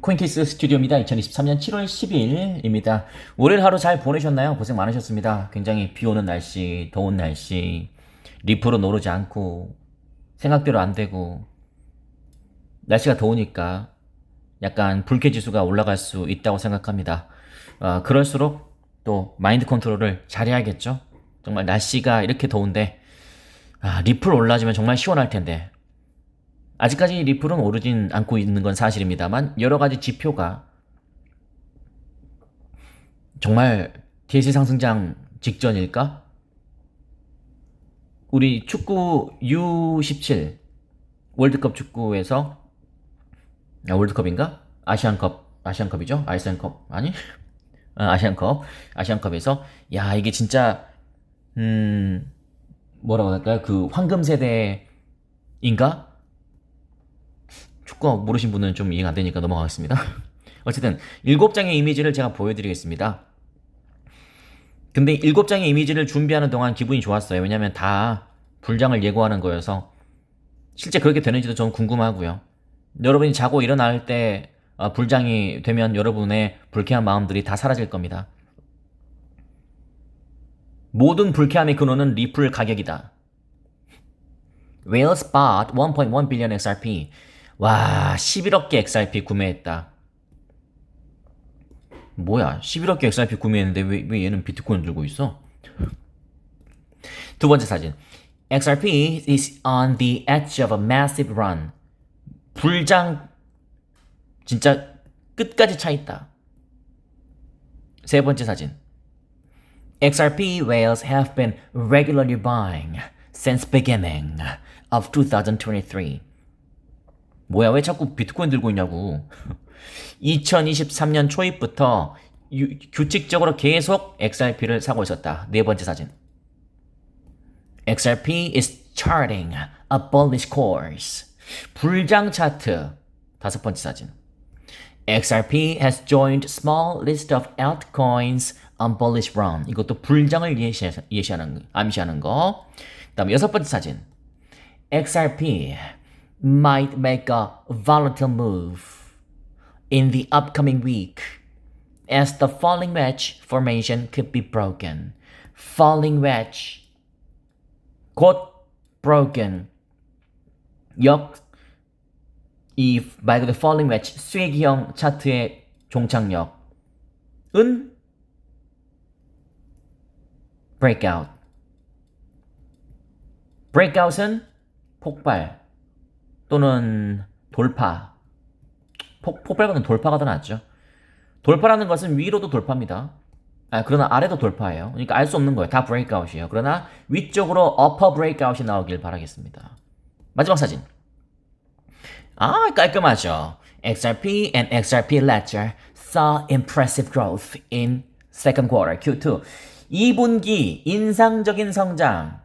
코인키스 스튜디오입니다. 2023년 7월 10일입니다. 월요일 하루 잘 보내셨나요? 고생 많으셨습니다. 굉장히 비 오는 날씨, 더운 날씨, 리프로 노르지 않고, 생각대로 안 되고, 날씨가 더우니까 약간 불쾌 지수가 올라갈 수 있다고 생각합니다. 어, 그럴수록 또 마인드 컨트롤을 잘해야겠죠? 정말 날씨가 이렇게 더운데, 아, 리플 올라지면 정말 시원할 텐데, 아직까지 리플은 오르진 않고 있는 건 사실입니다만 여러 가지 지표가 정말 대세 상승장 직전일까? 우리 축구 U17 월드컵 축구에서 아, 월드컵인가? 아시안컵 아시안컵이죠? 아시안컵 아니? 아, 아시안컵 아시안컵에서 야 이게 진짜 음 뭐라고 할까요? 그 황금 세대인가? 축구 모르신 분은 좀 이해가 안 되니까 넘어가겠습니다. 어쨌든 일곱 장의 이미지를 제가 보여드리겠습니다. 근데 일곱 장의 이미지를 준비하는 동안 기분이 좋았어요. 왜냐면 다 불장을 예고하는 거여서 실제 그렇게 되는지도 좀 궁금하고요. 여러분이 자고 일어날 때 어, 불장이 되면 여러분의 불쾌한 마음들이 다 사라질 겁니다. 모든 불쾌함의 근원은 리플 가격이다. Whale Spot 1.1 billion XRP. 와, 11억 개 XRP 구매했다. 뭐야, 11억 개 XRP 구매했는데 왜, 왜 얘는 비트코인 들고 있어? 두 번째 사진. XRP is on the edge of a massive run. 불장 진짜 끝까지 차 있다. 세 번째 사진. XRP whales have been regularly buying since beginning of 2023. 뭐야 왜 자꾸 비트코인 들고 있냐고 2023년 초입부터 유- 규칙적으로 계속 XRP를 사고 있었다 네 번째 사진 XRP is charting a bullish course 불장 차트 다섯 번째 사진 XRP has joined small list of altcoins on bullish run 이것도 불장을 예시, 예시하는 암시하는 거 그 다음에 여섯 번째 사진 XRP might make a volatile move in the upcoming week as the falling wedge formation could be broken. Falling wedge 곧 broken 역 이 말 그대로 falling wedge 쐐기형 차트의 종착역은 breakout. breakout은 폭발 또는 돌파. 폭, 폭발보다는 돌파가 더 낫죠. 돌파라는 것은 위로도 돌파입니다. 아, 그러나 아래도 돌파예요. 그러니까 알 수 없는 거예요. 다 브레이크아웃이에요. 그러나 위쪽으로 어퍼 브레이크아웃이 나오길 바라겠습니다. 마지막 사진. 아, 깔끔하죠. XRP and XRP Ledger saw impressive growth in second quarter Q2. 2분기 인상적인 성장.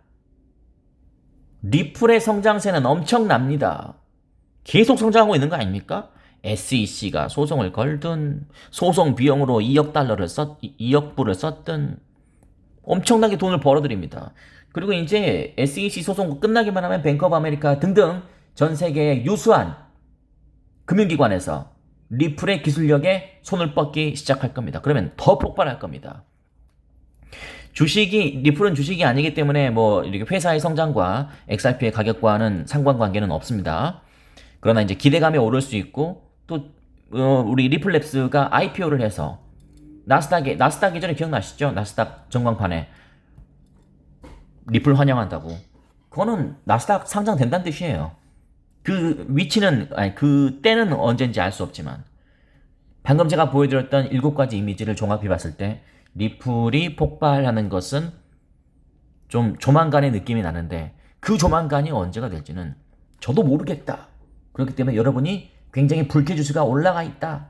리플의 성장세는 엄청납니다. 계속 성장하고 있는 거 아닙니까? SEC가 소송을 걸든 소송 비용으로 2억 달러를 썼 2억 불을 썼든 엄청나게 돈을 벌어들입니다. 그리고 이제 SEC 소송 끝나기만 하면 뱅크 오브 아메리카 등등 전 세계의 유수한 금융기관에서 리플의 기술력에 손을 뻗기 시작할 겁니다. 그러면 더 폭발할 겁니다. 주식이 리플은 주식이 아니기 때문에 뭐 이렇게 회사의 성장과 XRP의 가격과는 상관관계는 없습니다. 그러나 이제 기대감이 오를 수 있고 또 어, 우리 리플랩스가 IPO를 해서 나스닥에 나스닥 예전에 기억나시죠? 나스닥 전광판에 리플 환영한다고. 그거는 나스닥 상장된다는 뜻이에요. 그 위치는 아니 그 때는 언젠지 알 수 없지만 방금 제가 보여드렸던 일곱 가지 이미지를 종합해 봤을 때 리플이 폭발하는 것은 좀 조만간의 느낌이 나는데 그 조만간이 언제가 될지는 저도 모르겠다. 그렇기 때문에 여러분이 굉장히 불쾌 지수가 올라가 있다.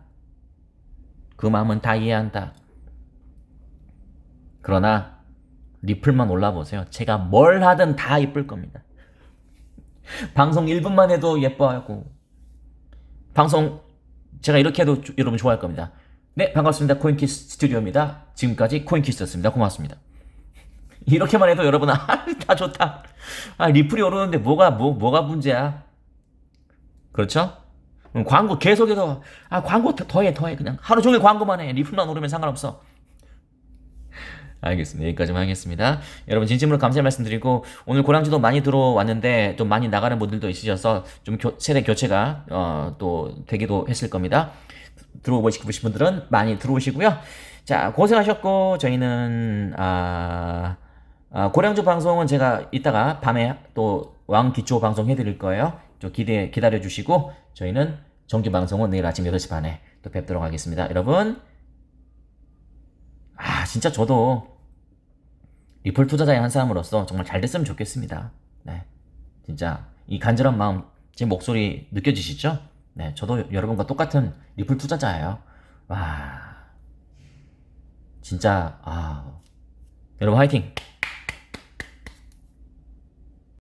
그 마음은 다 이해한다. 그러나 리플만 올라보세요. 제가 뭘 하든 다 이쁠 겁니다. 방송 1분만 해도 예뻐하고 방송 제가 이렇게 해도 주- 여러분 좋아할 겁니다. 네, 반갑습니다. 코인키스 스튜디오입니다. 지금까지 코인키스였습니다. 고맙습니다. 이렇게만 해도 여러분 아, 다 좋다. 아, 리플이 오르는데 뭐가 뭐 뭐가 문제야? 그렇죠? 음, 광고 계속해서 아 광고 더- 더해 더 해 그냥 하루 종일 광고만 해 리플만 오르면 상관없어 알겠습니다 여기까지만 하겠습니다 여러분 진심으로 감사의 말씀드리고 오늘 고량주도 많이 들어왔는데 좀 많이 나가는 분들도 있으셔서 좀 교- 세대 교체가 어, 또 되기도 했을 겁니다 들어오고 싶으신 분들은 많이 들어오시고요 자 고생하셨고 저희는 아, 아, 고량주 방송은 제가 이따가 밤에 또 왕기초 방송 해드릴 거예요. 좀 기대 기다려 주시고 저희는 정규 방송은 내일 아침 8시 반에 또 뵙도록 하겠습니다. 여러분 아 진짜 저도 리플 투자자의 한 사람으로서 정말 잘 됐으면 좋겠습니다. 네 진짜 이 간절한 마음 제 목소리 느껴지시죠? 네 저도 여러분과 똑같은 리플 투자자예요. 와 진짜 아 여러분 화이팅!